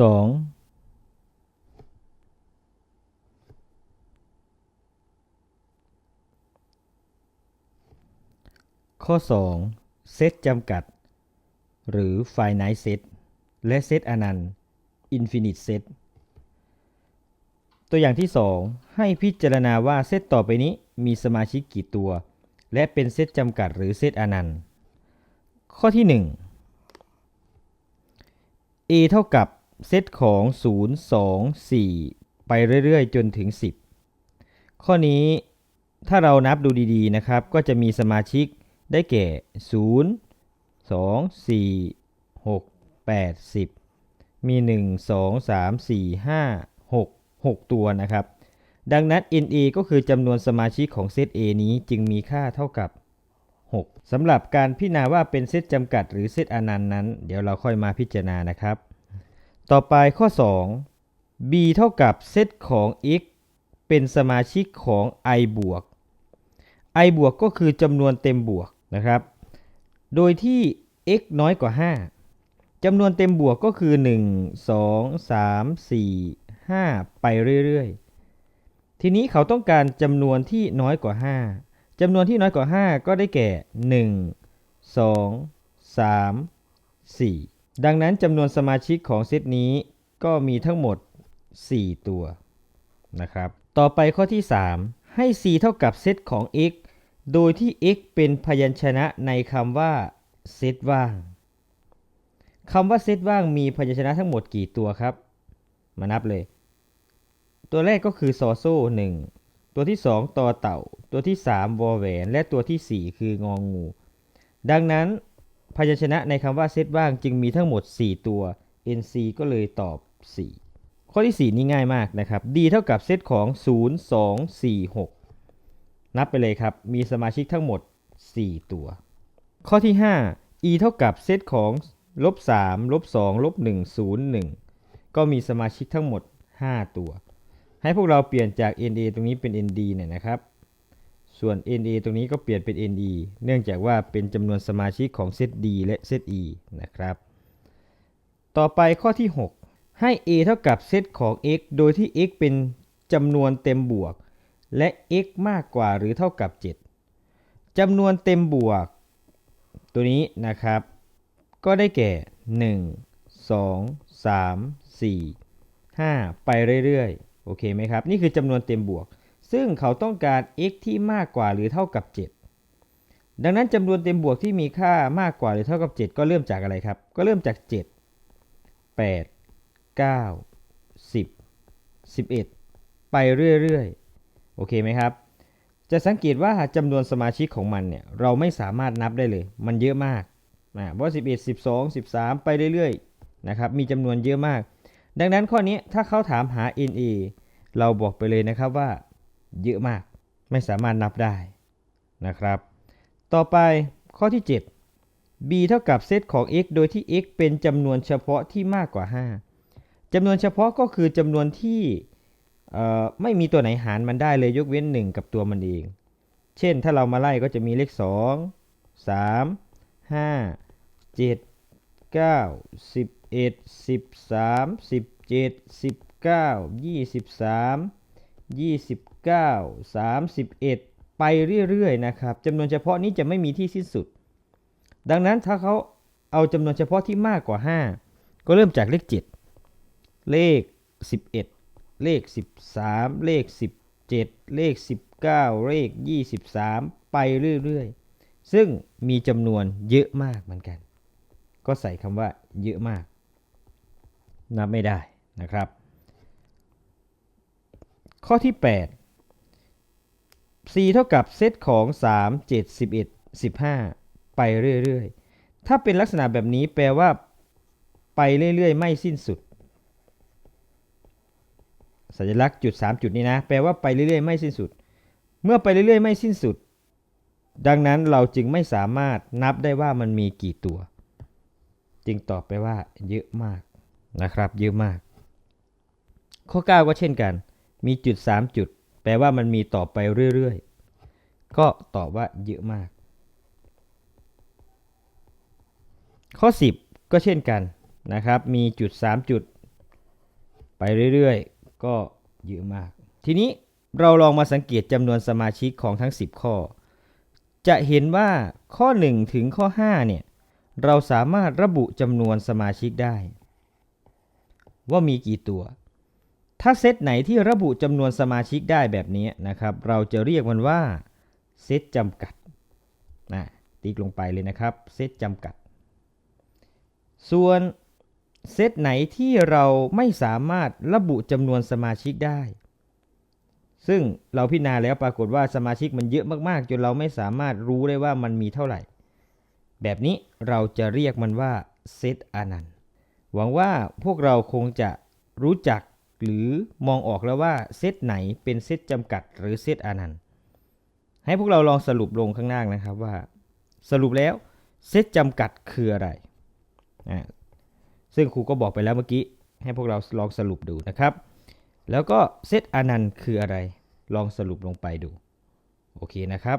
สองข้อ 2 เซตจำกัด หรือ finite set และเซตอนันต์ infinite set ตัวอย่างที่ 2 ให้พิจารณาว่าเซตต่อไปนี้มีสมาชิกกี่ตัว และเป็นเซตจำกัดหรือเซตอนันต์ ข้อที่ 1 a เท่ากับ เซตของ 0 2 4 ไปเรื่อยๆ จนถึง 10 ข้อนี้ถ้าเรานับดูดีๆนะครับ ก็จะมีสมาชิกได้แก่ 0 2 4 6 8 10 มี 1 2 3 4 5 6 6 ตัวนะครับ ดังนั้น NA ก็คือจำนวนสมาชิกของเซต A นี้จึงมีค่าเท่ากับ 6สำหรับการพิจารณาว่าเป็นเซตจำกัดหรือเซตอนันต์นั้น เดี๋ยวเราค่อยมาพิจารณานะครับ ต่อไปข้อ 2 b เท่ากับเซตของ x เป็นสมาชิกของ i บวก i บวกก็คือจำนวนเต็มบวกนะครับ โดยที่ x น้อยกว่า 5จำนวนเต็มบวกก็คือ 1 2 3 4 5 ไปเรื่อยๆ ทีนี้เขาต้องการจำนวนที่น้อยกว่า 5จำนวนที่น้อยกว่า 5 ก็ได้แก่ 1 2 3 4 ดังนั้นจำนวนสมาชิกของเซตนี้ก็มีทั้งหมด 4 ตัวนะครับ ต่อไปข้อที่ 3 ให้ c เท่ากับเซตของ x โดยที่ x เป็นพยัญชนะในคำว่าเซตว่างคำว่าเซตว่างมีพยัญชนะทั้งหมดกี่ตัวครับ มานับเลย ตัวแรกก็คือซอโซ่1ตัวที่ 2ต่อเต่า ตัวที่ 3วอแหวน และตัวที่ 4 คืององูดังนั้น พยัญชนะในคำว่าเซตว่างจึงมีทั้งหมด 4 ตัว NC ก็เลยตอบ 4 ข้อที่ 4 นี่ง่ายมากนะครับ D เท่ากับเซตของ 0 2 4 6 นับไปเลยครับ มีสมาชิกทั้งหมด 4 ตัว ข้อที่ 5 e เท่ากับเซตของลบ3ลบ2ลบ1 0 1 ก็มีสมาชิกทั้งหมด 5 ตัว ให้พวกเราเปลี่ยนจาก NA ตรงนี้เป็น ND เนี่ยนะครับ ส่วน NA ตรงนี้ก็เปลี่ยนเป็น NE เนื่องจากว่าเป็นจำนวนสมาชิกของเซต D และเซต E นะครับ ต่อไปข้อที่ 6 ให้ A เท่ากับเซตของ x โดยที่ x เป็นจำนวนเต็มบวก และ x มากกว่าหรือเท่ากับ 7จำนวนเต็มบวก ตัวนี้นะครับ ก็ได้แก่ 1 2 3 4 5 ไปเรื่อยๆ โอเคไหมครับ นี่คือจำนวนเต็มบวก ซึ่งเขาต้องการ x ที่มากกว่าหรือเท่ากับ 7 ดังนั้นจำนวนเต็มบวกที่มีค่ามากกว่าหรือเท่ากับ 7 ก็เริ่มจากอะไรครับ ก็เริ่มจาก 7 8 9 10 11 ไปเรื่อยๆ โอเคไหมครับ จะสังเกตว่าจำนวนสมาชิกของมันเนี่ยเราไม่สามารถนับได้เลย มันเยอะมากนะเพราะ11 12 13 ไปเรื่อยๆ นะครับ มีจำนวนเยอะมาก ดังนั้นข้อนี้ถ้าเขาถามหา NA เราบอกไปเลยนะครับว่า เยอะมาก ไม่สามารถนับได้นะครับ ต่อไปข้อที่ 7 b เท่ากับเซตของ x โดยที่ x เป็นจำนวนเฉพาะที่มากกว่า 5จำนวนเฉพาะก็คือจำนวนที่ไม่มีตัวไหนหารมันได้เลยยกเว้น 1 กับตัวมันเอง เช่นถ้าเรามาไล่ก็จะมีเลข 2 3 5 7 9 11 13 17 19 23 29 31 ไปเรื่อยๆนะครับจำนวนเฉพาะนี้จะไม่มีที่สิ้นสุด ดังนั้นถ้าเขาเอาจำนวนเฉพาะที่มากกว่า 5 ก็เริ่มจากเลข 7 เลข 11 เลข 13 เลข 17 เลข 19 เลข 23 ไปเรื่อยๆ ซึ่งมีจำนวนเยอะมากเหมือนกัน ก็ใส่คำว่าเยอะมาก นับไม่ได้นะครับ ข้อที่8 c เท่ากับเซตของ 3 7 11 15 ไปเรื่อยๆ ถ้าเป็นลักษณะแบบนี้แปลว่าไปเรื่อยๆ ไม่สิ้นสุด สัญลักษณ์จุด 3 จุดนี้นะ แปลว่าไปเรื่อยๆ ไม่สิ้นสุด เมื่อไปเรื่อยๆ ไม่สิ้นสุด ดังนั้นเราจึงไม่สามารถนับได้ว่ามันมีกี่ตัว จึงตอบไปว่าเยอะมากนะครับ เยอะมาก ข้อ 9 ก็เช่นกัน มีจุด 3 จุด แปลว่ามันมีต่อไปเรื่อยๆ ก็ตอบว่าเยอะมาก ข้อ 10 ก็เช่นกันนะครับ มีจุด 3 จุด ไปเรื่อยๆ ก็เยอะมาก ทีนี้เราลองมาสังเกตจำนวนสมาชิกของทั้ง 10 ข้อ จะเห็นว่าข้อ 1 ถึงข้อ 5 เนี่ย เราสามารถระบุจำนวนสมาชิกได้ ว่ามีกี่ตัว ถ้าเซตไหนที่ระบุจำนวนสมาชิกได้แบบนี้นะครับ เราจะเรียกมันว่าเซตจำกัดนะติ๊กลงไปเลยนะครับเซตจำกัด ส่วนเซตไหนที่เราไม่สามารถระบุจำนวนสมาชิกได้ ซึ่งเราพิจารณาแล้วปรากฏว่าสมาชิกมันเยอะมากๆ จนเราไม่สามารถรู้ได้ว่ามันมีเท่าไหร่ แบบนี้เราจะเรียกมันว่าเซตอนันต์หวังว่าพวกเราคงจะรู้จัก หรือมองออกแล้วว่าเซตไหนเป็นเซตจำกัดหรือเซตอนันต์ให้พวกเราลองสรุปลงข้างหน้านะครับว่า สรุปแล้วเซตจำกัดคืออะไรซึ่งครูก็บอกไปแล้วเมื่อกี้ ให้พวกเราลองสรุปดูนะครับ แล้วก็เซตอนันต์คืออะไร ลองสรุปลงไปดู โอเคนะครับ